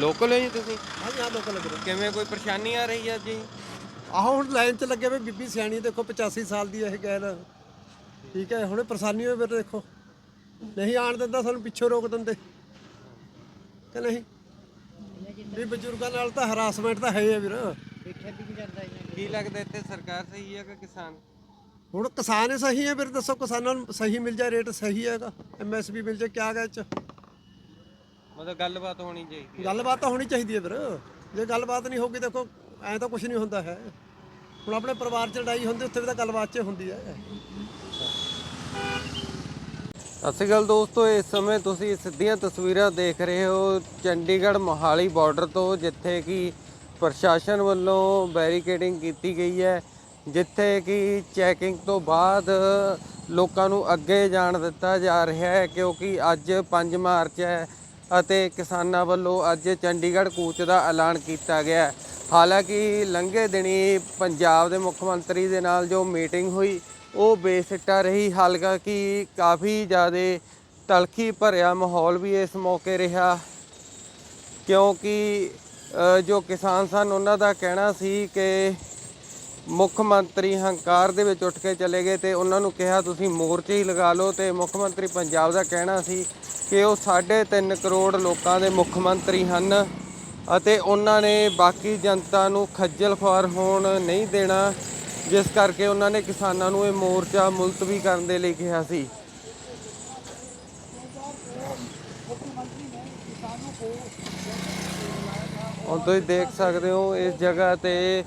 Local ਹੋ ਜੀ ਤੁਸੀਂ? ਹਾਂਜੀ ਹਾਂ ਲੋਕ ਲੱਗ ਰਹੇ ਕਿਵੇਂ ਕੋਈ ਪਰੇਸ਼ਾਨੀ ਆ ਰਹੀ ਹੈ ਜੀ? ਆਹੋ ਹੁਣ ਲਾਈਨ 'ਚ ਲੱਗੇ ਵੇ ਬੀਬੀ ਸਿਆਣੀ ਦੇਖੋ 85 ਸਾਲ ਦੀ ਇਹ ਗੈਰ। ਠੀਕ ਹੈ ਹੁਣੇ ਪਰੇਸ਼ਾਨੀ ਹੋਵੇ ਫਿਰ ਦੇਖੋ। ਨਹੀਂ ਆਣ ਦਿੰਦਾ ਸਾਨੂੰ ਪਿੱਛੋਂ ਰੋਕ ਦਿੰਦੇ। ਕਿ ਨਹੀਂ? ਵੀ ਬਜ਼ੁਰਗਾਂ ਨਾਲ ਤਾਂ ਹਰਾਸਮੈਂਟ ਤਾਂ ਹੈ ਹੀ ਆ ਵੀਰ। ਕੀ ਲੱਗਦਾ ਇੱਥੇ ਸਰਕਾਰ ਸਹੀ ਹੈ ਕਿ ਕਿਸਾਨ? ਹੁਣ ਕਿਸਾਨ ਹੀ ਸਹੀ ਹੈ ਵੀਰ ਦੱਸੋ ਕਿਸਾਨਾਂ ਨੂੰ ਸਹੀ ਮਿਲ ਜਾ ਰੇਟ ਸਹੀ ਹੈਗਾ? ਐਮਐਸਪੀ ਮਿਲ ਜਾ ਕਿਆ ਗਾ ਇਹ 'ਚ? ਮਤਲਬ ਗੱਲਬਾਤ ਹੋਣੀ ਚਾਹੀਦੀ ਹੈ। ਗੱਲਬਾਤ ਤਾਂ ਹੋਣੀ ਚਾਹੀਦੀ ਹੈ ਵੀਰ ਜੇ ਗੱਲਬਾਤ ਨਹੀਂ ਹੋਊਗੀ ਦੇਖੋ ਐਂ ਤਾਂ ਕੁਝ ਨਹੀਂ ਹੁੰਦਾ ਹੈ। ਹੁਣ ਆਪਣੇ ਪਰਿਵਾਰ 'ਚ ਲੜਾਈ ਹੁੰਦੀ ਉੱਥੇ ਵੀ ਤਾਂ ਗੱਲਬਾਤ 'ਚ ਹੁੰਦੀ ਹੈ। ਸਤਿ ਸ਼੍ਰੀ ਅਕਾਲ ਦੋਸਤੋ ਇਸ ਸਮੇਂ ਤੁਸੀਂ ਸਿੱਧੀਆਂ ਤਸਵੀਰਾਂ ਦੇਖ ਰਹੇ ਹੋ ਚੰਡੀਗੜ੍ਹ ਮੋਹਾਲੀ ਬਾਰਡਰ ਤੋਂ ਜਿੱਥੇ ਕਿ ਪ੍ਰਸ਼ਾਸਨ ਵੱਲੋਂ ਬੈਰੀਕੇਡਿੰਗ ਕੀਤੀ ਗਈ ਹੈ ਜਿੱਥੇ ਕਿ ਚੈਕਿੰਗ ਤੋਂ ਬਾਅਦ ਲੋਕਾਂ ਨੂੰ ਅੱਗੇ ਜਾਣ ਦਿੱਤਾ ਜਾ ਰਿਹਾ ਹੈ ਕਿਉਂਕਿ ਅੱਜ 5 ਮਾਰਚ ਹੈ। ਅਤੇ ਕਿਸਾਨਾਂ ਵੱਲੋਂ ਅੱਜ ਚੰਡੀਗੜ੍ਹ ਕੂਚ ਦਾ ਐਲਾਨ ਕੀਤਾ ਗਿਆ ਹਾਲਾਂਕਿ ਲੰਘੇ ਦਿਨੀ ਪੰਜਾਬ ਦੇ ਮੁੱਖ ਮੰਤਰੀ ਦੇ ਨਾਲ ਜੋ ਮੀਟਿੰਗ ਹੋਈ, ਉਹ ਬੇਸਿੱਟਾ ਰਹੀ। ਹਾਲਾਂਕਿ ਕਾਫੀ ਜ਼ਿਆਦਾ ਤਲਖੀ ਭਰਿਆ ਮਾਹੌਲ ਵੀ ਇਸ ਮੌਕੇ ਰਿਹਾ, ਕਿਉਂਕਿ ਜੋ ਕਿਸਾਨ ਸਨ, ਉਹਨਾਂ ਦਾ ਕਹਿਣਾ ਸੀ ਕਿ ਮੁੱਖ ਮੰਤਰੀ ਹੰਕਾਰ ਦੇ ਵਿੱਚ ਉੱਠ ਕੇ ਚਲੇ ਗਏ ਤੇ ਉਹਨਾਂ ਨੂੰ ਕਿਹਾ, ਤੁਸੀਂ ਮੋਰਚੇ ਹੀ ਲਗਾ ਲਓ। ਤੇ ਮੁੱਖ ਮੰਤਰੀ ਪੰਜਾਬ ਦਾ ਕਹਿਣਾ ਸੀ ਕਿ ਉਹ 3.5 ਕਰੋੜ ਲੋਕਾਂ ਦੇ ਮੁੱਖ ਮੰਤਰੀ ਹਨ ਅਤੇ ਉਹਨਾਂ ਨੇ ਬਾਕੀ ਜਨਤਾ ਨੂੰ ਖੱਜਲ ਖੁਆਰ ਹੋਣ ਨਹੀਂ ਦੇਣਾ, ਜਿਸ ਕਰਕੇ ਉਹਨਾਂ ਨੇ ਕਿਸਾਨਾਂ ਨੂੰ ਇਹ ਮੋਰਚਾ ਮੁਲਤਵੀ ਕਰਨ ਦੇ ਲਈ ਕਿਹਾ ਸੀ। ਹੁਣ ਤੁਸੀਂ ਦੇਖ ਸਕਦੇ ਹੋ, ਇਸ ਜਗ੍ਹਾ ਤੇ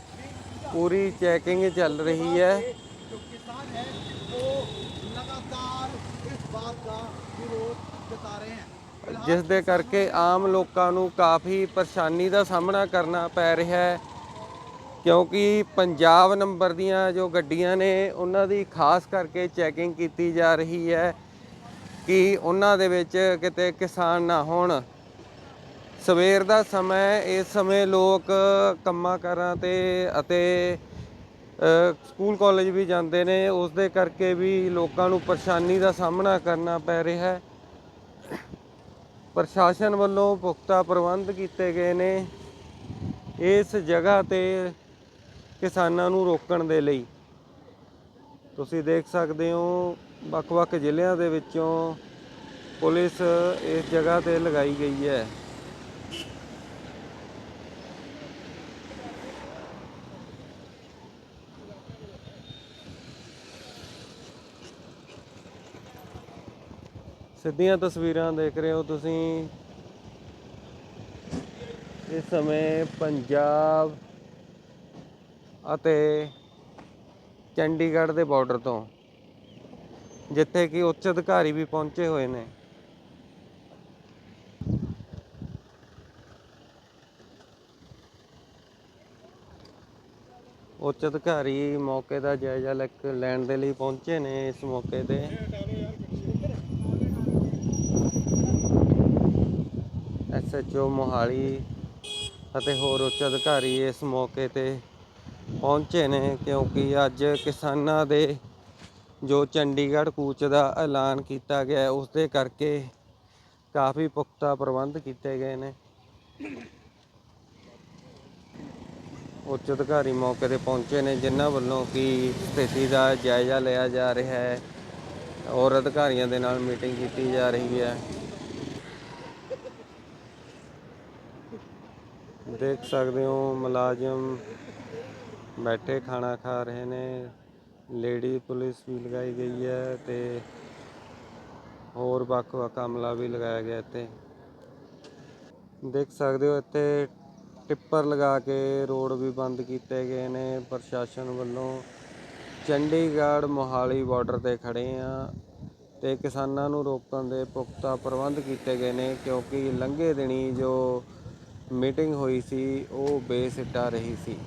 ਪੂਰੀ ਚੈਕਿੰਗ ਚੱਲ ਰਹੀ ਹੈ। ਜਿਸ ਦੇ ਕਰਕੇ ਆਮ ਲੋਕਾਂ ਨੂੰ ਕਾਫੀ ਪਰੇਸ਼ਾਨੀ ਦਾ ਸਾਹਮਣਾ ਕਰਨਾ ਪੈ ਰਿਹਾ ਹੈ। ਕਿਉਂਕਿ ਪੰਜਾਬ ਨੰਬਰ ਦੀਆਂ ਜੋ ਗੱਡੀਆਂ ਨੇ, ਉਹਨਾਂ ਦੀ ਖਾਸ ਕਰਕੇ ਚੈਕਿੰਗ ਕੀਤੀ ਜਾ ਰਹੀ ਹੈ ਕਿ ਉਹਨਾਂ ਦੇ ਵਿੱਚ ਕਿਤੇ ਕਿਸਾਨ ਨਾ ਹੋਣ। ਸਵੇਰ ਦਾ ਸਮਾਂ ਇਸ ਸਮੇਂ ਲੋਕ ਕੰਮਾਂ ਕਾਰਾਂ ਤੇ ਅਤੇ ਸਕੂਲ ਕਾਲਜ ਵੀ ਜਾਂਦੇ ਨੇ ਉਸ ਦੇ ਕਰਕੇ ਵੀ ਲੋਕਾਂ ਨੂੰ ਪਰੇਸ਼ਾਨੀ ਦਾ ਸਾਹਮਣਾ ਕਰਨਾ ਪੈ ਰਿਹਾ ਹੈ। ਪ੍ਰਸ਼ਾਸਨ ਵੱਲੋਂ ਪੁਖਤਾ ਪ੍ਰਬੰਧ ਕੀਤੇ ਗਏ ਨੇ ਇਸ ਜਗ੍ਹਾ ਤੇ ਕਿਸਾਨਾਂ ਨੂੰ ਰੋਕਣ ਦੇ ਲਈ। ਤੁਸੀਂ ਦੇਖ ਸਕਦੇ ਹੋ, ਵੱਖ-ਵੱਖ ਜ਼ਿਲ੍ਹਿਆਂ ਦੇ ਵਿੱਚੋਂ ਪੁਲਿਸ ਇਸ ਜਗ੍ਹਾ ਤੇ ਲਗਾਈ ਗਈ ਹੈ। ਸਿੱਧੀਆਂ ਤਸਵੀਰਾਂ ਦੇਖ ਰਹੇ ਹੋ ਤੁਸੀਂ। ਇਸ ਸਮੇਂ ਪੰਜਾਬ ਅਤੇ ਚੰਡੀਗੜ੍ਹ ਦੇ ਬਾਰਡਰ ਤੋਂ, ਜਿੱਥੇ ਕਿ ਉੱਚ ਅਧਿਕਾਰੀ ਵੀ ਪਹੁੰਚੇ ਹੋਏ ਨੇ। ਉੱਚ ਅਧਿਕਾਰੀ ਮੌਕੇ ਦਾ ਜਾਇਜ਼ਾ ਲੈ- ਲੈਣ ਦੇ ਲਈ ਪਹੁੰਚੇ ਨੇ ਇਸ ਮੌਕੇ ਤੇ। ਐਸਐਚਓ ਮੋਹਾਲੀ ਅਤੇ ਹੋਰ ਉੱਚ ਅਧਿਕਾਰੀ ਇਸ ਮੌਕੇ ਤੇ ਪਹੁੰਚੇ ਨੇ ਕਿਉਂਕਿ ਅੱਜ ਕਿਸਾਨਾਂ ਦੇ ਜੋ ਚੰਡੀਗੜ੍ਹ ਕੂਚ ਦਾ ਐਲਾਨ ਕੀਤਾ ਗਿਆ ਹੈ, ਉਸ ਦੇ ਕਰਕੇ ਕਾਫੀ ਪੁਖਤਾ ਪ੍ਰਬੰਧ ਕੀਤੇ ਗਏ ਨੇ। ਉੱਚ ਅਧਿਕਾਰੀ ਮੌਕੇ ਤੇ ਪਹੁੰਚੇ ਨੇ ਜਿਨ੍ਹਾਂ ਵੱਲੋਂ ਕਿ ਸਥਿਤੀ ਦਾ ਜਾਇਜ਼ਾ ਲਿਆ ਜਾ ਰਿਹਾ ਹੈ ਔਰ ਅਧਿਕਾਰੀਆਂ ਦੇ ਨਾਲ ਮੀਟਿੰਗ ਕੀਤੀ ਜਾ ਰਹੀ ਹੈ। ਦੇਖ ਸਕਦੇ ਹੋ, ਮੁਲਾਜ਼ਮ ਬੈਠੇ, ਖਾਣਾ ਖਾ ਰਹੇ ਨੇ। ਲੇਡੀ ਪੁਲਿਸ ਵੀ ਲਗਾਈ ਗਈ ਹੈ ਤੇ ਹੋਰ ਵੱਖ-ਵੱਖ ਅਮਲਾ ਵੀ ਲਗਾਇਆ ਗਿਆ ਇੱਥੇ। ਦੇਖ ਸਕਦੇ ਹੋ, ਇੱਥੇ ਟਿੱਪਰ ਲਗਾ ਕੇ ਰੋਡ ਵੀ ਬੰਦ ਕੀਤੇ ਗਏ ਨੇ। ਪ੍ਰਸ਼ਾਸਨ ਵੱਲੋਂ ਚੰਡੀਗੜ੍ਹ ਮੋਹਾਲੀ ਬਾਰਡਰ ਤੇ ਖੜੇ ਆ ਤੇ ਕਿਸਾਨਾਂ ਨੂੰ ਰੋਕਣ ਦੇ ਪੁਖਤਾ ਪ੍ਰਬੰਧ ਕੀਤੇ ਗਏ ਨੇ, ਕਿਉਂਕਿ ਲੰਘੇ ਦਿਨੀ ਜੋ ਮੀਟਿੰਗ ਹੋਈ ਸੀ, ਉਹ ਬੇਸਿੱਟਾ ਰਹੀ ਸੀ।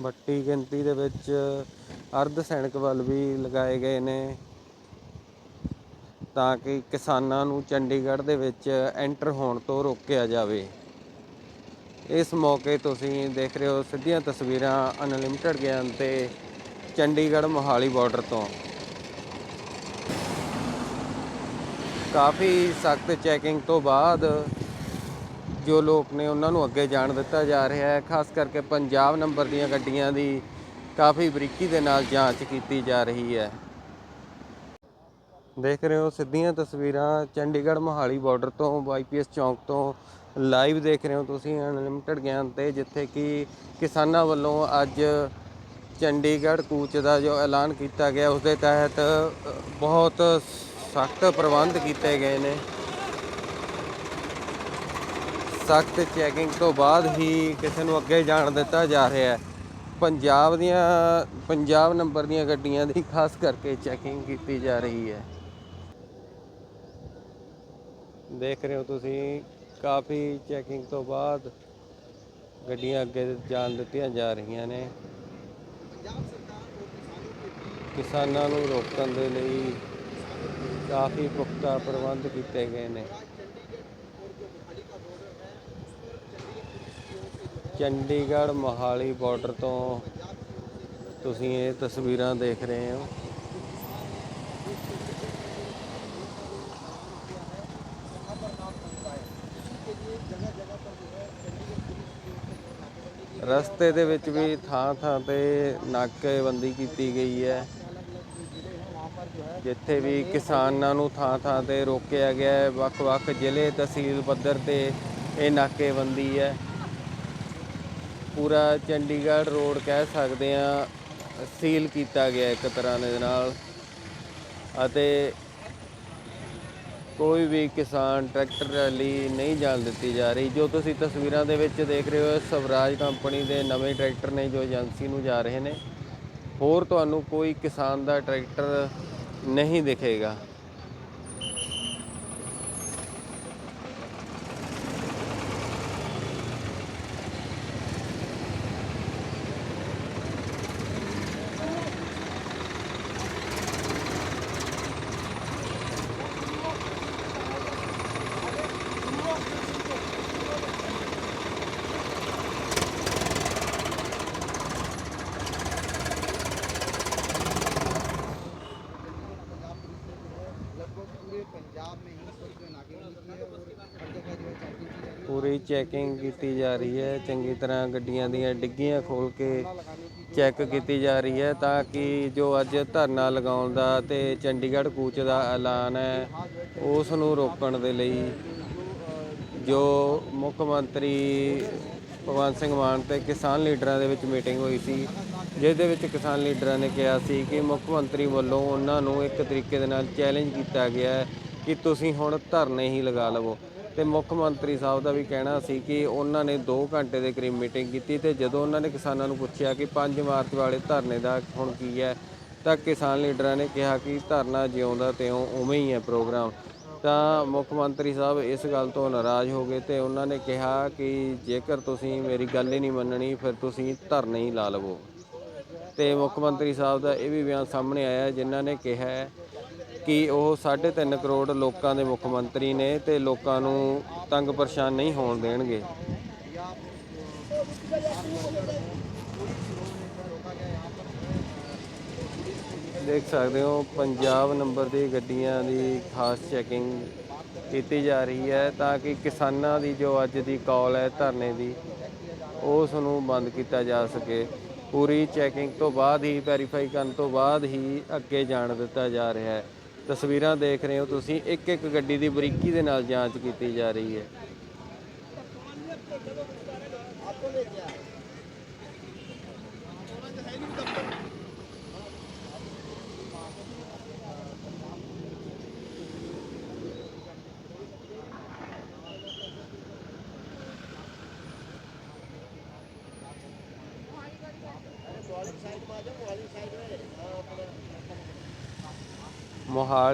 ਵੱਡੀ ਗਿਣਤੀ ਦੇ ਵਿੱਚ ਅਰਧ ਸੈਨਿਕ ਬਲ ਵੀ ਲਗਾਏ ਗਏ ਨੇ, ਤਾਂ ਕਿ ਕਿਸਾਨਾਂ ਨੂੰ ਚੰਡੀਗੜ੍ਹ ਦੇ ਵਿੱਚ ਐਂਟਰ ਹੋਣ ਤੋਂ ਰੋਕਿਆ ਜਾਵੇ। ਇਸ ਮੌਕੇ ਤੁਸੀਂ ਦੇਖ ਰਹੇ ਹੋ ਸਿੱਧੀਆਂ ਤਸਵੀਰਾਂ ਅਨਲਿਮਟਿਡ ਗਿਆਨ ਤੇ ਚੰਡੀਗੜ੍ਹ ਮੋਹਾਲੀ ਬਾਰਡਰ ਤੋਂ। ਕਾਫੀ ਸਖਤ ਚੈਕਿੰਗ ਤੋਂ ਬਾਅਦ ਜੋ ਲੋਕ ਨੇ ਉਹਨਾਂ ਨੂੰ ਅੱਗੇ ਜਾਣ ਦਿੱਤਾ ਜਾ ਰਿਹਾ ਹੈ, ਖਾਸ ਕਰਕੇ ਪੰਜਾਬ ਨੰਬਰ ਦੀਆਂ ਗੱਡੀਆਂ ਦੀ ਕਾਫੀ ਬਰੀਕੀ ਦੇ ਨਾਲ ਜਾਂਚ ਕੀਤੀ ਜਾ ਰਹੀ ਹੈ। ਦੇਖ ਰਹੇ ਹੋ ਸਿੱਧੀਆਂ ਤਸਵੀਰਾਂ, ਚੰਡੀਗੜ੍ਹ ਮੋਹਾਲੀ ਬਾਰਡਰ ਤੋਂ ਵਾਈਪੀਐਸ ਚੌਂਕ ਤੋਂ ਲਾਈਵ ਦੇਖ ਰਹੇ ਹੋ ਤੁਸੀਂ ਅਨਲਿਮਟਿਡ ਗਿਆਨ ਤੇ, ਜਿੱਥੇ ਕਿ ਕਿਸਾਨਾਂ ਵੱਲੋਂ ਅੱਜ ਚੰਡੀਗੜ੍ਹ ਕੂਚ ਦਾ ਜੋ ਐਲਾਨ ਕੀਤਾ ਗਿਆ ਉਸ ਦੇ ਤਹਿਤ ਬਹੁਤ ਸਖਤ ਪ੍ਰਬੰਧ ਕੀਤੇ ਗਏ ਨੇ। ਸਖਤ ਚੈਕਿੰਗ ਤੋਂ ਬਾਅਦ ਹੀ ਕਿਸੇ ਨੂੰ ਅੱਗੇ ਜਾਣ ਦਿੱਤਾ ਜਾ ਰਿਹਾ ਹੈ। ਪੰਜਾਬ ਦੀਆਂ, ਪੰਜਾਬ ਨੰਬਰ ਦੀਆਂ ਗੱਡੀਆਂ ਦੀ ਖਾਸ ਕਰਕੇ ਚੈਕਿੰਗ ਕੀਤੀ ਜਾ ਰਹੀ ਹੈ। ਦੇਖ ਰਹੇ ਹੋ ਤੁਸੀਂ, ਕਾਫੀ ਚੈਕਿੰਗ ਤੋਂ ਬਾਅਦ ਗੱਡੀਆਂ ਅੱਗੇ ਜਾਣ ਦਿੱਤੀਆਂ ਜਾ ਰਹੀਆਂ ਨੇ। ਕਿਸਾਨਾਂ ਨੂੰ ਰੋਕਣ ਦੇ ਲਈ ਕਾਫੀ ਪੁਖਤਾ ਪ੍ਰਬੰਧ ਕੀਤੇ ਗਏ ਨੇ। ਚੰਡੀਗੜ੍ਹ ਮੋਹਾਲੀ ਬਾਰਡਰ ਤੋਂ ਤੁਸੀਂ ਇਹ ਤਸਵੀਰਾਂ ਦੇਖ ਰਹੇ ਹੋ। ਰਸਤੇ ਦੇ ਵਿੱਚ ਵੀ ਥਾਂ ਥਾਂ ਤੇ ਨਾਕੇਬੰਦੀ ਕੀਤੀ ਗਈ ਹੈ। ਜਿੱਥੇ ਵੀ ਕਿਸਾਨਾਂ ਨੂੰ ਥਾਂ ਥਾਂ ਤੇ ਰੋਕਿਆ ਗਿਆ ਹੈ, ਵੱਖ-ਵੱਖ ਜ਼ਿਲ੍ਹੇ ਤਹਿਸੀਲ ਪੱਧਰ ਤੇ ਇਹ ਨਾਕੇਬੰਦੀ ਹੈ। ਪੂਰਾ ਚੰਡੀਗੜ੍ਹ ਰੋਡ ਕਹਿ ਸਕਦੇ ਆ ਸੀਲ ਕੀਤਾ ਗਿਆ ਇੱਕ ਤਰ੍ਹਾਂ ਦੇ ਨਾਲ ਅਤੇ ਕੋਈ ਵੀ ਕਿਸਾਨ ਟਰੈਕਟਰ ਰੈਲੀ ਨਹੀਂ ਜਾਣ ਦਿੱਤੀ ਜਾ ਰਹੀ। ਜੋ ਤੁਸੀਂ ਤਸਵੀਰਾਂ ਦੇ ਵਿੱਚ ਦੇਖ ਰਹੇ ਹੋ ਸਵਰਾਜ ਕੰਪਨੀ ਦੇ ਨਵੇਂ ਟਰੈਕਟਰ ਨੇ ਜੋ ਏਜੰਸੀ ਨੂੰ ਜਾ ਰਹੇ ਨੇ। ਹੋਰ ਤੁਹਾਨੂੰ ਕੋਈ ਕਿਸਾਨ ਦਾ ਟਰੈਕਟਰ नहीं दिखेगा ਨਹੀਂ ਦਿਖੇਗਾ ਪੂਰੀ ਚੈਕਿੰਗ ਕੀਤੀ ਜਾ ਰਹੀ ਹੈ। ਚੰਗੀ ਤਰ੍ਹਾਂ ਗੱਡੀਆਂ ਦੀਆਂ ਡਿੱਗੀਆਂ ਖੋਲ ਕੇ ਚੈੱਕ ਕੀਤੀ ਜਾ ਰਹੀ ਹੈ ਤਾਂ ਕਿ ਜੋ ਅੱਜ ਧਰਨਾ ਲਗਾਉਣ ਦਾ ਤੇ ਚੰਡੀਗੜ੍ਹ ਕੂਚ ਦਾ ਐਲਾਨ ਹੈ, ਉਸ ਨੂੰ ਰੋਕਣ ਦੇ ਲਈ ਜੋ ਮੁੱਖ ਮੰਤਰੀ ਭਗਵੰਤ ਸਿੰਘ ਮਾਨ ਤੇ ਕਿਸਾਨ ਲੀਡਰਾਂ ਦੇ ਵਿੱਚ ਮੀਟਿੰਗ ਹੋਈ ਸੀ ਜਿਸ ਦੇ ਵਿੱਚ ਕਿਸਾਨ ਲੀਡਰਾਂ ਨੇ ਕਿਹਾ ਸੀ ਕਿ ਮੁੱਖ ਮੰਤਰੀ ਵੱਲੋਂ ਉਹਨਾਂ ਨੂੰ ਇੱਕ ਤਰੀਕੇ ਦੇ ਨਾਲ ਚੈਲੰਜ ਕੀਤਾ ਗਿਆ ਹੈ। ਕਿ ਤੁਸੀਂ ਹੁਣ ਧਰਨੇ ਹੀ ਲਗਾ ਲਵੋ। ਤੇ ਮੁੱਖ ਮੰਤਰੀ ਸਾਹਿਬ ਦਾ ਵੀ ਕਹਿਣਾ ਸੀ ਕਿ ਉਹਨਾਂ ਨੇ 2 ਘੰਟੇ ਦੇ ਕਰੀਬ ਮੀਟਿੰਗ ਕੀਤੀ ਤੇ ਜਦੋਂ ਉਹਨਾਂ ਨੇ ਕਿਸਾਨਾਂ ਨੂੰ ਪੁੱਛਿਆ ਕਿ 5 ਮਾਰਚ ਵਾਲੇ ਧਰਨੇ ਦਾ ਹੁਣ ਕੀ ਹੈ, ਤਾਂ ਕਿਸਾਨ ਲੀਡਰਾਂ ਨੇ ਕਿਹਾ ਕਿ ਧਰਨਾ ਜਿਉਂਦਾ ਤਿਉਂ ਉਵੇਂ ਹੀ ਹੈ ਪ੍ਰੋਗਰਾਮ। ਤਾਂ ਮੁੱਖ ਮੰਤਰੀ ਸਾਹਿਬ ਇਸ ਗੱਲ ਤੋਂ ਨਾਰਾਜ਼ ਹੋ ਗਏ ਤੇ ਉਹਨਾਂ ਨੇ ਕਿਹਾ ਕਿ ਜੇਕਰ ਤੁਸੀਂ ਮੇਰੀ ਗੱਲ ਹੀ ਨਹੀਂ ਮੰਨਣੀ, ਫਿਰ ਤੁਸੀਂ ਧਰਨੇ ਹੀ ਲਾ ਲਵੋ। ਤੇ ਮੁੱਖ ਮੰਤਰੀ ਸਾਹਿਬ ਦਾ ਇਹ ਵੀ ਬਿਆਨ ਸਾਹਮਣੇ ਆਇਆ, ਜਿਨ੍ਹਾਂ ਨੇ ਕਿਹਾ ਕਿ ਉਹ 3.5 ਕਰੋੜ ਲੋਕਾਂ ਦੇ ਮੁੱਖ ਮੰਤਰੀ ਨੇ ਤੇ ਲੋਕਾਂ ਨੂੰ ਤੰਗ ਪਰੇਸ਼ਾਨ ਨਹੀਂ ਹੋਣ ਦੇਣਗੇ। ਦੇਖ ਸਕਦੇ ਹੋ ਪੰਜਾਬ ਨੰਬਰ ਦੀ ਗੱਡੀਆਂ ਦੀ ਖਾਸ ਚੈਕਿੰਗ ਕੀਤੀ ਜਾ ਰਹੀ ਹੈ ਤਾਂ ਕਿ ਕਿਸਾਨਾਂ ਦੀ ਜੋ ਅੱਜ ਦੀ ਕਾਲ ਹੈ ਧਰਨੇ ਦੀ ਉਸ ਨੂੰ ਬੰਦ ਕੀਤਾ ਜਾ ਸਕੇ। ਪੂਰੀ ਚੈਕਿੰਗ ਤੋਂ ਬਾਅਦ ਹੀ ਵੈਰੀਫਾਈ ਕਰਨ ਤੋਂ ਬਾਅਦ ਹੀ ਅੱਗੇ ਜਾਣ ਦਿੱਤਾ ਜਾ ਰਿਹਾ ਹੈ। ਤਸਵੀਰਾਂ ਦੇਖ ਰਹੇ ਹੋ ਤੁਸੀਂ। ਇੱਕ ਇੱਕ ਗੱਡੀ ਦੀ ਬਰੀਕੀ ਦੇ ਨਾਲ ਜਾਂਚ ਕੀਤੀ ਜਾ ਰਹੀ ਹੈ।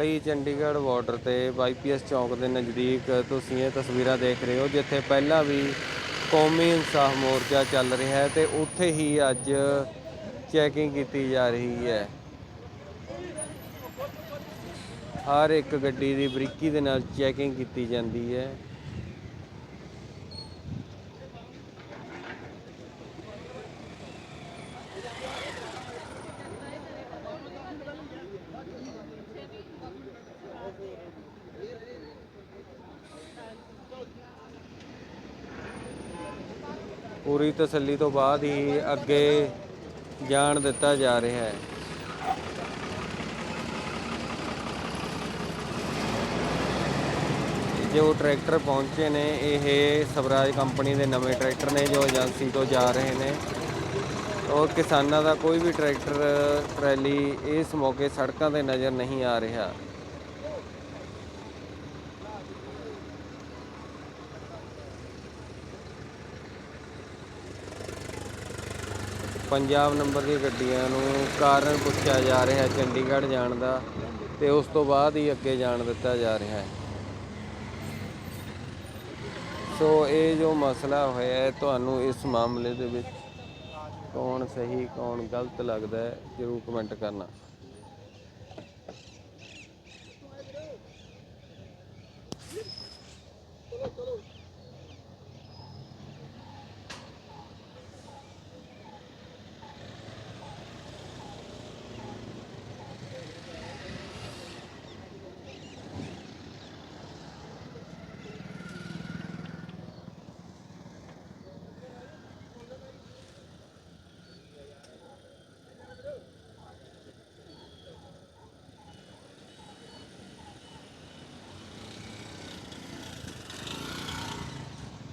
ਮੋਹਾਲੀ, ਚੰਡੀਗੜ੍ਹ ਬਾਰਡਰ ਤੇ ਵਾਈਪੀਐਸ ਚੌਂਕ ਦੇ ਨਜ਼ਦੀਕ ਤੁਸੀਂ ਇਹ ਤਸਵੀਰਾਂ ਦੇਖ ਰਹੇ ਹੋ, ਜਿੱਥੇ ਪਹਿਲਾਂ ਵੀ ਕੌਮੀ ਇਨਸਾਫ ਮੋਰਚਾ ਚੱਲ ਰਿਹਾ ਹੈ ਤੇ ਉੱਥੇ ਹੀ ਅੱਜ ਚੈਕਿੰਗ ਕੀਤੀ ਜਾ ਰਹੀ ਹੈ। ਹਰ ਇੱਕ ਗੱਡੀ ਦੀ ਬਰੀਕੀ ਦੇ ਨਾਲ ਚੈਕਿੰਗ ਕੀਤੀ ਜਾਂਦੀ ਹੈ। ਪੂਰੀ ਤਸੱਲੀ ਤੋਂ ਬਾਅਦ ਹੀ ਅੱਗੇ ਜਾਣ ਦਿੱਤਾ ਜਾ ਰਿਹਾ ਹੈ। ਜੋ ਟਰੈਕਟਰ ਪਹੁੰਚੇ ਨੇ, ਇਹ ਸਵਰਾਜ ਕੰਪਨੀ ਦੇ ਨਵੇਂ ਟਰੈਕਟਰ ਨੇ ਜੋ ਏਜੰਸੀ ਤੋਂ ਜਾ ਰਹੇ ਨੇ। ਔਰ ਕਿਸਾਨਾਂ ਦਾ ਕੋਈ ਵੀ ਟਰੈਕਟਰ, ਟਰੈਲੀ ਇਸ ਮੌਕੇ ਸੜਕਾਂ ਤੇ ਨਜ਼ਰ ਨਹੀਂ ਆ ਰਿਹਾ। ਪੰਜਾਬ ਨੰਬਰ ਦੀਆਂ ਗੱਡੀਆਂ ਨੂੰ ਕਾਰਨ ਪੁੱਛਿਆ ਜਾ ਰਿਹਾ ਹੈ ਚੰਡੀਗੜ੍ਹ ਜਾਣ ਦਾ ਤੇ ਉਸ ਤੋਂ ਬਾਅਦ ਹੀ ਅੱਗੇ ਜਾਣ ਦਿੱਤਾ ਜਾ ਰਿਹਾ ਹੈ। ਸੋ ਇਹ ਜੋ ਮਸਲਾ ਹੋਇਆ ਹੈ, ਤੁਹਾਨੂੰ ਇਸ ਮਾਮਲੇ ਦੇ ਵਿੱਚ ਕੌਣ ਸਹੀ, ਕੌਣ ਗਲਤ ਲੱਗਦਾ ਹੈ, ਜਰੂਰ ਕਮੈਂਟ ਕਰਨਾ।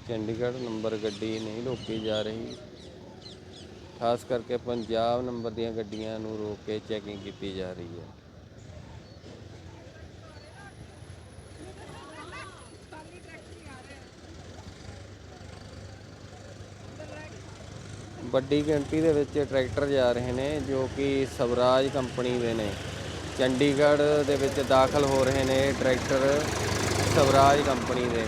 ਚੰਡੀਗੜ੍ਹ ਨੰਬਰ ਗੱਡੀ ਨਹੀਂ ਰੋਕੀ ਜਾ ਰਹੀ। ਖਾਸ ਕਰਕੇ ਪੰਜਾਬ ਨੰਬਰ ਦੀਆਂ ਗੱਡੀਆਂ ਨੂੰ ਰੋਕ ਕੇ ਚੈਕਿੰਗ ਕੀਤੀ ਜਾ ਰਹੀ ਹੈ। ਵੱਡੀ ਗਿਣਤੀ ਦੇ ਵਿੱਚ ਟਰੈਕਟਰ ਜਾ ਰਹੇ ਨੇ, ਜੋ ਕਿ ਸਵਰਾਜ ਕੰਪਨੀ ਦੇ ਨੇ। ਚੰਡੀਗੜ੍ਹ ਦੇ ਵਿੱਚ ਦਾਖਲ ਹੋ ਰਹੇ ਨੇ ਟਰੈਕਟਰ ਸਵਰਾਜ ਕੰਪਨੀ ਦੇ।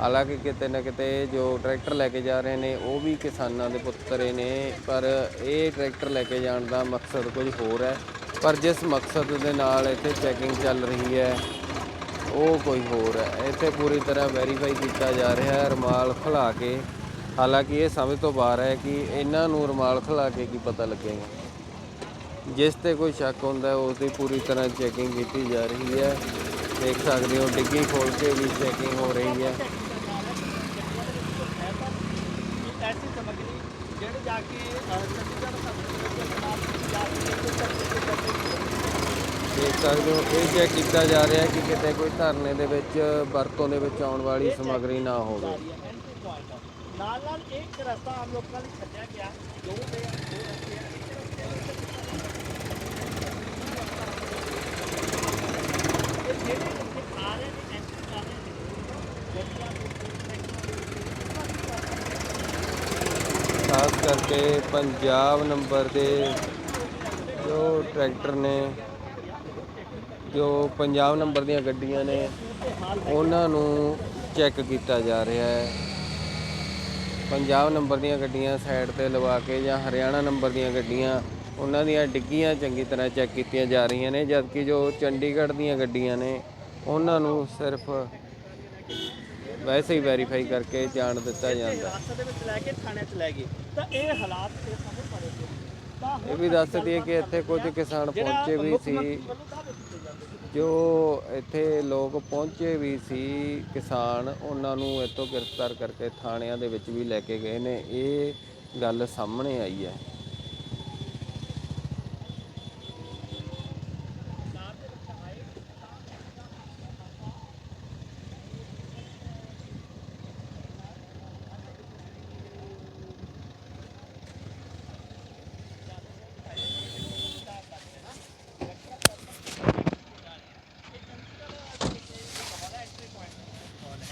ਹਾਲਾਂਕਿ ਕਿਤੇ ਨਾ ਕਿਤੇ ਜੋ ਟਰੈਕਟਰ ਲੈ ਕੇ ਜਾ ਰਹੇ ਨੇ, ਉਹ ਵੀ ਕਿਸਾਨਾਂ ਦੇ ਪੁੱਤਰੇ ਨੇ। ਪਰ ਇਹ ਟਰੈਕਟਰ ਲੈ ਕੇ ਜਾਣ ਦਾ ਮਕਸਦ ਕੁਝ ਹੋਰ ਹੈ। ਪਰ ਜਿਸ ਮਕਸਦ ਦੇ ਨਾਲ ਇੱਥੇ ਚੈਕਿੰਗ ਚੱਲ ਰਹੀ ਹੈ, ਉਹ ਕੋਈ ਹੋਰ ਹੈ। ਇੱਥੇ ਪੂਰੀ ਤਰ੍ਹਾਂ ਵੈਰੀਫਾਈ ਕੀਤਾ ਜਾ ਰਿਹਾ ਹੈ, ਰਮਾਲ ਖੁਲਾ ਕੇ। ਹਾਲਾਂਕਿ ਇਹ ਸਮਝ ਤੋਂ ਬਾਹਰ ਹੈ ਕਿ ਇਹਨਾਂ ਨੂੰ ਰਮਾਲ ਖੁਲਾ ਕੇ ਕੀ ਪਤਾ ਲੱਗੇਗਾ ਜਿਸ ਤੇ ਕੋਈ ਸ਼ੱਕ ਹੁੰਦਾ ਹੈ, ਉਸ ਦੀ ਪੂਰੀ ਤਰ੍ਹਾਂ ਚੈਕਿੰਗ ਕੀਤੀ ਜਾ ਰਹੀ ਹੈ। ਦੇਖ ਸਕਦੇ ਹੋ, ਡਿੱਗੀ ਖੋਲ ਕੇ ਵੀ ਚੈਕਿੰਗ ਹੋ ਰਹੀ ਹੈ। ਐਸੀ ਸਮੱਗਰੀ ਜਿਹੜੇ ਜਾ ਕੇ ਚੰਡੀਗੜ੍ਹ ਦੇਖ ਸਕਦੇ ਹੋ, ਇਹ ਚੈੱਕ ਕੀਤਾ ਜਾ ਰਿਹਾ ਕਿ ਕਿਤੇ ਕੋਈ ਧਰਨੇ ਦੇ ਵਿੱਚ, ਵਰਤੋਂ ਦੇ ਵਿੱਚ ਆਉਣ ਵਾਲੀ ਸਮੱਗਰੀ ਨਾ ਹੋਵੇ। ਨਾਲ ਨਾਲ ਇੱਕ ਰਸਤਾ ਆਮ ਲੋਕਾਂ ਲਈ ਛੱਡਿਆ ਗਿਆ ਜੋ ਦੇ ਦੋ ਰਸਤੇ ਆ ਖਾਸ ਕਰਕੇ ਪੰਜਾਬ ਨੰਬਰ ਦੇ ਜੋ ਟਰੈਕਟਰ ਨੇ, ਜੋ ਪੰਜਾਬ ਨੰਬਰ ਦੀਆਂ ਗੱਡੀਆਂ ਨੇ, ਉਹਨਾਂ ਨੂੰ ਚੈੱਕ ਕੀਤਾ ਜਾ ਰਿਹਾ ਹੈ। ਪੰਜਾਬ ਨੰਬਰ ਦੀਆਂ ਗੱਡੀਆਂ ਸਾਈਡ ਤੇ ਲਵਾ ਕੇ ਜਾਂ ਹਰਿਆਣਾ ਨੰਬਰ ਦੀਆਂ ਗੱਡੀਆਂ ਉਹਨਾਂ ਦੀਆਂ ਡਿੱਗੀਆਂ ਚੰਗੀ ਤਰ੍ਹਾਂ ਚੈੱਕ ਕੀਤੀਆਂ ਜਾ ਰਹੀਆਂ ਨੇ ਜਦਕਿ ਜੋ ਚੰਡੀਗੜ੍ਹ ਦੀਆਂ ਗੱਡੀਆਂ ਨੇ ਉਹਨਾਂ ਨੂੰ ਸਿਰਫ ਵੈਸੇ ਹੀ ਵੈਰੀਫਾਈ ਕਰਕੇ ਜਾਣ ਦਿੱਤਾ ਜਾਂਦਾ। ਰਾਸਤੇ ਦੇ ਵਿੱਚ ਲੈ ਕੇ ਥਾਣੇ 'ਚ ਲੈ ਗਏ ਤਾਂ ਇਹ ਹਾਲਾਤ ਵੀ ਦੱਸ ਦਈਏ ਕਿ ਇੱਥੇ ਕੁਝ ਕਿਸਾਨ ਪਹੁੰਚੇ ਵੀ ਸੀ। ਜੋ ਇੱਥੇ ਲੋਕ ਪਹੁੰਚੇ ਵੀ ਸੀ ਕਿਸਾਨ ਉਹਨਾਂ ਨੂੰ ਇੱਥੋਂ ਗ੍ਰਿਫਤਾਰ ਕਰਕੇ ਥਾਣਿਆਂ ਦੇ ਵਿੱਚ ਵੀ ਲੈ ਕੇ ਗਏ ਨੇ। ਇਹ ਗੱਲ ਸਾਹਮਣੇ ਆਈ ਹੈ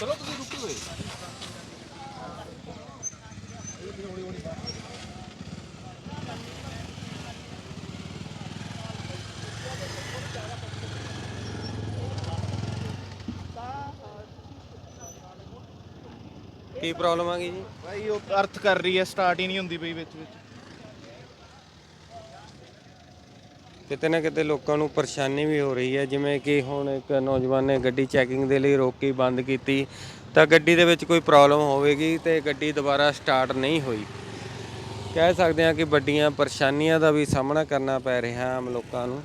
ਚਲੋ ਤੁਸੀਂ ਰੁਕੇ ਹੋਏ ਕੀ ਪ੍ਰੋਬਲਮ ਆ ਗਈ ਜੀ? ਭਾਈ ਉਹ ਅਰਥ ਕਰ ਰਹੀ ਹੈ ਸਟਾਰਟ ਹੀ ਨਹੀਂ ਹੁੰਦੀ ਪਈ ਵਿੱਚ ਵਿੱਚ। ਕਿਤੇ ਨਾ ਕਿਤੇ ਲੋਕਾਂ ਨੂੰ ਪਰੇਸ਼ਾਨੀ ਵੀ ਹੋ ਰਹੀ ਹੈ ਜਿਵੇਂ ਕਿ ਹੁਣ ਇੱਕ ਨੌਜਵਾਨ ਨੇ ਗੱਡੀ ਚੈਕਿੰਗ ਦੇ ਲਈ ਰੋਕੀ ਬੰਦ ਕੀਤੀ ਤਾਂ ਗੱਡੀ ਦੇ ਵਿੱਚ ਕੋਈ ਪ੍ਰੋਬਲਮ ਹੋਵੇਗੀ ਤੇ ਗੱਡੀ ਦੁਬਾਰਾ ਸਟਾਰਟ ਨਹੀਂ ਹੋਈ। ਕਹਿ ਸਕਦੇ ਹਾਂ ਕਿ ਵੱਡੀਆਂ ਪਰੇਸ਼ਾਨੀਆਂ ਦਾ ਵੀ ਸਾਹਮਣਾ ਕਰਨਾ ਪੈ ਰਿਹਾ ਆਮ ਲੋਕਾਂ ਨੂੰ।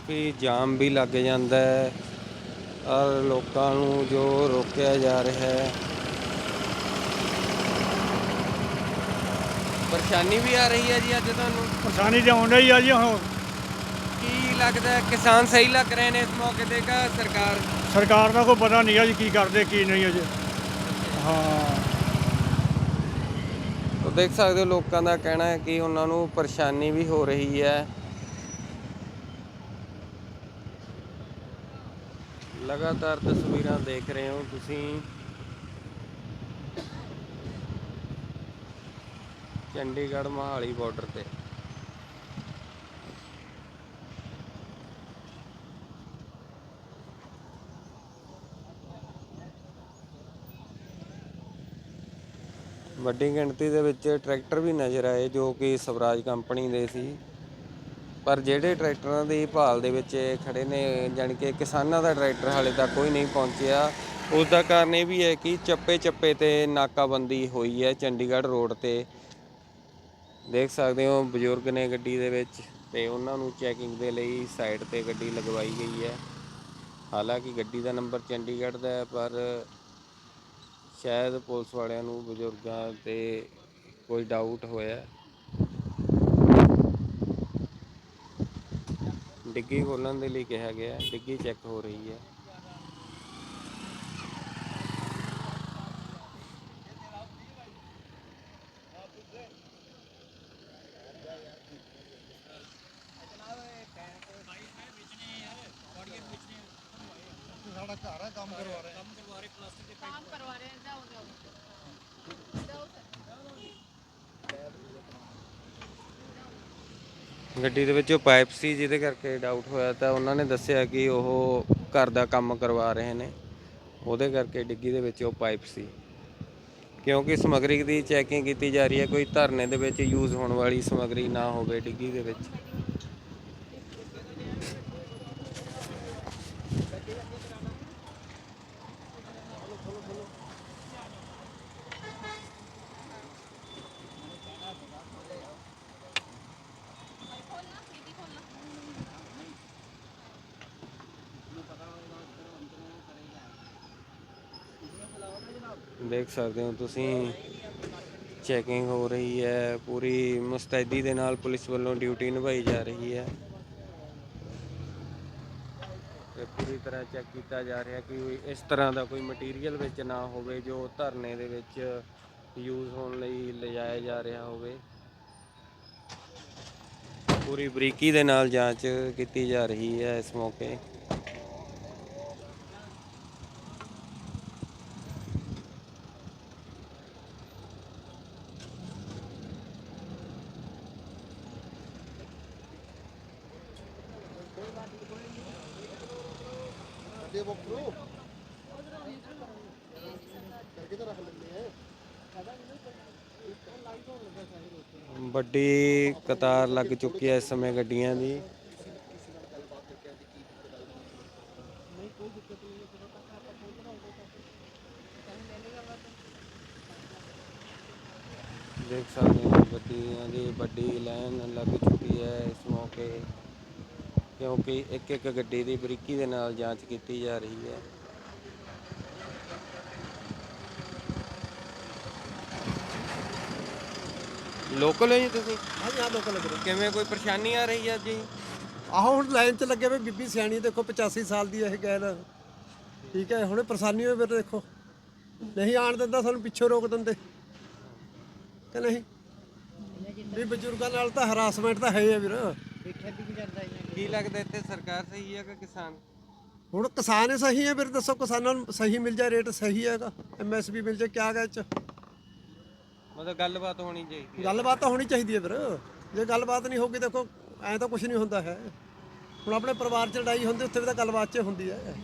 ਕਾਫੀ ਜਾਮ ਵੀ ਲੱਗ ਜਾਂਦਾ ਹੈ। ਔਰ ਲੋਕਾਂ ਨੂੰ ਜੋ ਰੋਕਿਆ ਜਾ ਰਿਹਾ ਹੈ। ਪਰੇਸ਼ਾਨੀ ਵੀ ਆ ਰਹੀ ਹੈ ਜੀ ਅੱਜ ਤੁਹਾਨੂੰ? ਪਰੇਸ਼ਾਨੀ ਤੇ ਆਉਣ ਡਈ ਆ ਜੀ ਹੁਣ। ਕੀ ਲੱਗਦਾ ਹੈ ਕਿਸਾਨ ਸਹੀ ਲੱਗ ਰਹੇ ਨੇ ਇਸ ਮੌਕੇ ਤੇ ਕਾ ਸਰਕਾਰ? ਸਰਕਾਰ ਦਾ ਕੋਈ ਪਤਾ ਨਹੀਂ ਆ ਜੀ ਕੀ ਕਰਦੇ ਕੀ ਨਹੀਂ ਅਜੇ। ਹਾਂ। ਤੋ ਦੇਖ ਸਕਦੇ ਹੋ ਲੋਕਾਂ ਦਾ ਕਹਿਣਾ ਹੈ ਕਿ ਉਹਨਾਂ ਨੂੰ ਪਰੇਸ਼ਾਨੀ ਵੀ ਹੋ ਰਹੀ ਹੈ। ਲਗਾਤਾਰ ਤਸਵੀਰਾਂ ਦੇਖ ਰਹੇ ਹੋ ਤੁਸੀਂ। ਚੰਡੀਗੜ੍ਹ ਮੋਹਾਲੀ ਬਾਰਡਰ ਤੇ। ਵੱਡੀ ਗਿਣਤੀ ਦੇ ਵਿੱਚ ਟਰੈਕਟਰ ਵੀ ਨਜ਼ਰ ਆਏ, ਜੋ ਕਿ ਸਵਰਾਜ ਕੰਪਨੀ ਦੇ ਸੀ। ਪਰ ਜਿਹੜੇ ਟਰੈਕਟਰਾਂ ਦੀ ਭਾਲ ਦੇ ਵਿੱਚ ਇਹ ਖੜੇ ਨੇ, ਜਾਣੀ ਕਿ ਕਿਸਾਨਾਂ ਦਾ ਟਰੈਕਟਰ ਹਾਲੇ ਤੱਕ ਕੋਈ ਨਹੀਂ ਪਹੁੰਚਿਆ। ਉਸ ਦਾ ਕਾਰਨ ਇਹ ਵੀ ਹੈ ਕਿ ਚੱਪੇ ਚੱਪੇ ਤੇ ਨਾਕਾਬੰਦੀ ਹੋਈ ਹੈ ਚੰਡੀਗੜ੍ਹ ਰੋਡ ਤੇ। ਦੇਖ ਸਕਦੇ ਹੋ ਬਜ਼ੁਰਗ ਨੇ ਗੱਡੀ ਦੇ ਵਿੱਚ ਤੇ ਉਹਨਾਂ ਨੂੰ ਚੈਕਿੰਗ ਦੇ ਲਈ ਸਾਈਡ ਤੇ ਗੱਡੀ ਲਗਵਾਈ ਗਈ ਹੈ। ਹਾਲਾਂਕਿ ਗੱਡੀ ਦਾ ਨੰਬਰ ਚੰਡੀਗੜ੍ਹ ਦਾ ਹੈ, ਪਰ ਸ਼ਾਇਦ ਪੁਲਿਸ ਵਾਲਿਆਂ ਨੂੰ ਬਜ਼ੁਰਗਾਂ ਤੇ ਕੋਈ ਡਾਊਟ ਹੋਇਆ। ਡਿੱਗੀ ਖੋਲ੍ਹਣ ਦੇ ਲਈ ਕਿਹਾ ਗਿਆ ਡਿੱਗੀ ਚੈੱਕ ਹੋ ਰਹੀ ਹੈ। ਗੱਡੀ ਦੇ ਵਿੱਚ ਉਹ ਪਾਈਪ ਸੀ, ਜਿਹਦੇ ਕਰਕੇ ਡਾਊਟ ਹੋਇਆ ਤਾਂ ਉਹਨਾਂ ਨੇ ਦੱਸਿਆ ਕਿ ਉਹ ਘਰ ਦਾ ਕੰਮ ਕਰਵਾ ਰਹੇ ਨੇ। ਉਹਦੇ ਕਰਕੇ ਡਿੱਗੀ ਦੇ ਵਿੱਚ ਉਹ ਪਾਈਪ ਸੀ। ਕਿਉਂਕਿ ਸਮੱਗਰੀ ਦੀ ਚੈਕਿੰਗ ਕੀਤੀ ਜਾ ਰਹੀ ਹੈ, ਕੋਈ ਧਰਨੇ ਦੇ ਵਿੱਚ ਯੂਜ਼ ਹੋਣ ਵਾਲੀ ਸਮੱਗਰੀ ਨਾ ਹੋਵੇ ਡਿੱਗੀ ਦੇ ਵਿੱਚ। ਦੇਖ ਸਕਦੇ ਹੋ ਤੁਸੀਂ। ਚੈਕਿੰਗ ਹੋ ਰਹੀ ਹੈ, ਪੂਰੀ ਮੁਸਤੈਦੀ ਦੇ ਨਾਲ ਪੁਲਿਸ ਵੱਲੋਂ ਡਿਊਟੀ ਨਿਭਾਈ ਜਾ ਰਹੀ ਹੈ। ਤੇ ਪੂਰੀ ਤਰ੍ਹਾਂ ਚੈੱਕ ਕੀਤਾ ਜਾ ਰਿਹਾ ਕਿ ਇਸ ਤਰ੍ਹਾਂ ਦਾ ਕੋਈ ਮਟੀਰੀਅਲ ਵਿੱਚ ਨਾ ਹੋਵੇ, ਜੋ ਧਰਨੇ ਦੇ ਵਿੱਚ ਯੂਜ਼ ਹੋਣ ਲਈ ਲਿਜਾਇਆ ਜਾ ਰਿਹਾ ਹੋਵੇ। ਪੂਰੀ ਬਰੀਕੀ ਦੇ ਨਾਲ ਜਾਂਚ ਕੀਤੀ ਜਾ ਰਹੀ ਹੈ ਇਸ ਮੌਕੇ ਵੱਡੀ ਕਤਾਰ ਲੱਗ ਚੁੱਕੀ ਹੈ ਇਸ ਸਮੇਂ ਗੱਡੀਆਂ ਦੀ। ਦੇਖ ਸਕਦੇ ਹੋ ਗੱਡੀਆਂ ਦੀ ਵੱਡੀ ਲਾਈਨ ਲੱਗ ਚੁੱਕੀ ਹੈ ਇਸ ਮੌਕੇ, ਕਿਉਂਕਿ ਇੱਕ ਇੱਕ ਗੱਡੀ ਦੀ ਬਰੀਕੀ ਦੇ ਨਾਲ ਜਾਂਚ ਕੀਤੀ ਜਾ ਰਹੀ ਹੈ। ਲੋਕਲ ਹੋ ਜੀ ਤੁਸੀਂ? ਹਾਂਜੀ ਹਾਂ ਲੋਕਾਂ ਲੱਗ ਕਿਵੇਂ ਕੋਈ ਪਰੇਸ਼ਾਨੀ ਆ ਰਹੀ ਹੈ ਜੀ? ਆਹੋ ਹੁਣ ਲਾਈਨ 'ਚ ਲੱਗੇ ਵੇ ਬੀਬੀ ਸਿਆਣੀ ਦੇਖੋ 85 ਸਾਲ ਦੀ ਇਹ ਗੈਲ। ਠੀਕ ਹੈ ਹੁਣੇ ਪਰੇਸ਼ਾਨੀ ਹੋਈ ਫਿਰ ਦੇਖੋ। ਨਹੀਂ ਆਣ ਦਿੰਦਾ ਸਾਨੂੰ ਪਿੱਛੋਂ ਰੋਕ ਦਿੰਦੇ। ਕਿ ਨਹੀਂ? ਵੀ ਬਜ਼ੁਰਗਾਂ ਨਾਲ ਤਾਂ ਹਰਾਸਮੈਂਟ ਤਾਂ ਹੈ ਹੀ ਆ ਵੀਰ। ਕੀ ਲੱਗਦਾ ਇੱਥੇ ਸਰਕਾਰ ਸਹੀ ਹੈ ਕਿ ਕਿਸਾਨ? ਹੁਣ ਕਿਸਾਨ ਹੀ ਸਹੀ ਹੈ ਵੀਰ ਦੱਸੋ ਕਿਸਾਨਾਂ ਨੂੰ ਸਹੀ ਮਿਲ ਜਾ ਰੇਟ ਸਹੀ ਹੈਗਾ? ਐਮਐਸਪੀ ਮਿਲ ਜਾ ਕਿਆ ਗਾ ਇਹ ਚ? ਮਤਲਬ ਗੱਲਬਾਤ ਹੋਣੀ ਚਾਹੀਦੀ ਹੈ। ਗੱਲਬਾਤ ਤਾਂ ਹੋਣੀ ਚਾਹੀਦੀ ਹੈ ਫਿਰ ਜੇ ਗੱਲਬਾਤ ਨਹੀਂ ਹੋਊਗੀ ਦੇਖੋ, ਐਂ ਤਾਂ ਕੁਝ ਨਹੀਂ ਹੁੰਦਾ ਹੈ। ਹੁਣ ਆਪਣੇ ਪਰਿਵਾਰ 'ਚ ਲੜਾਈ ਹੁੰਦੀ, ਉੱਥੇ ਵੀ ਤਾਂ ਗੱਲਬਾਤ 'ਚ ਹੁੰਦੀ ਹੈ।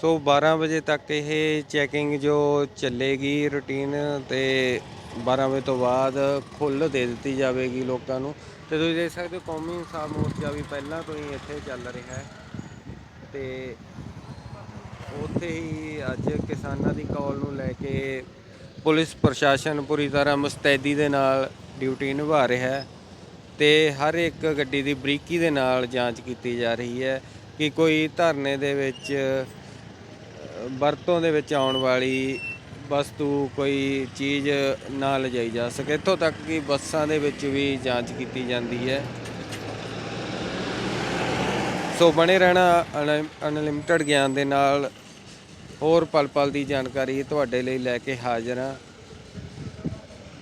ਸੋ 12 ਵਜੇ ਤੱਕ ਇਹ ਚੈਕਿੰਗ ਜੋ ਚੱਲੇਗੀ ਰੁਟੀਨ ਤੇ 12 ਵਜੇ ਤੋਂ ਬਾਅਦ ਖੁੱਲ੍ਹ ਦੇ ਦਿੱਤੀ ਜਾਵੇਗੀ ਲੋਕਾਂ ਨੂੰ। ਤੇ ਤੁਸੀਂ ਦੇਖ ਸਕਦੇ ਹੋ ਕੌਮੀ ਇਨਸਾਫ ਮੋਰਚਾ ਵੀ ਪਹਿਲਾਂ ਤੋਂ ਹੀ ਇੱਥੇ ਚੱਲ ਰਿਹਾ ਹੈ। ਤੇ ਉੱਥੇ ਹੀ ਅੱਜ ਕਿਸਾਨਾਂ ਦੀ ਕਾਲ ਨੂੰ ਲੈ ਕੇ ਪੁਲਿਸ ਪ੍ਰਸ਼ਾਸਨ ਪੂਰੀ ਤਰ੍ਹਾਂ ਮੁਸਤੈਦੀ ਦੇ ਨਾਲ ਡਿਊਟੀ ਨਿਭਾ ਰਿਹਾ ਹੈ ਤੇ ਹਰ ਇੱਕ ਗੱਡੀ ਦੀ ਬਰੀਕੀ ਦੇ ਨਾਲ ਜਾਂਚ ਕੀਤੀ ਜਾ ਰਹੀ ਹੈ ਕਿ ਕੋਈ ਧਰਨੇ ਦੇ ਵਿੱਚ ਵਰਤੋਂ ਦੇ ਵਿੱਚ ਆਉਣ ਵਾਲੀ ਵਸਤੂ ਕੋਈ ਚੀਜ਼ ਨਾ ਲਿਜਾਈ ਜਾ ਸਕੇ। ਇੱਥੋਂ ਤੱਕ ਕਿ ਬੱਸਾਂ ਦੇ ਵਿੱਚ ਵੀ ਜਾਂਚ ਕੀਤੀ ਜਾਂਦੀ ਹੈ। ਸੋ ਬਣੇ ਰਹਿਣਾ ਅਨਲਿਮਟਿਡ ਗਿਆਨ ਦੇ ਨਾਲ ਹੋਰ ਪਲ ਪਲ ਦੀ ਜਾਣਕਾਰੀ ਤੁਹਾਡੇ ਲਈ ਲੈ ਕੇ ਹਾਜ਼ਰ ਹਾਂ।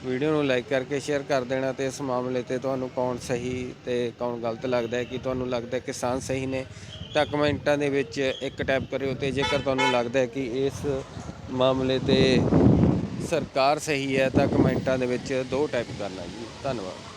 ਵੀਡੀਓ ਨੂੰ ਲਾਈਕ ਕਰਕੇ ਸ਼ੇਅਰ ਕਰ ਦੇਣਾ ਤੇ ਇਸ ਮਾਮਲੇ ਤੇ ਤੁਹਾਨੂੰ ਕੌਣ ਸਹੀ ਤੇ ਕੌਣ ਗਲਤ ਲੱਗਦਾ ਹੈ, ਕਿ ਤੁਹਾਨੂੰ ਲੱਗਦਾ ਕਿਸਾਨ ਸਹੀ ਨੇ। ਤਾਂ ਕਮੈਂਟਾਂ ਦੇ ਵਿੱਚ ਇੱਕ ਟੈਪ ਕਰਿਓ ਤੇ ਜੇਕਰ ਤੁਹਾਨੂੰ ਲੱਗਦਾ ਹੈ ਕਿ ਇਸ ਮਾਮਲੇ ਤੇ ਸਰਕਾਰ ਸਹੀ ਹੈ ਤਾਂ ਕਮੈਂਟਾਂ ਦੇ ਵਿੱਚ ਦੋ ਟੈਪ ਕਰਨਾ ਜੀ। ਧੰਨਵਾਦ।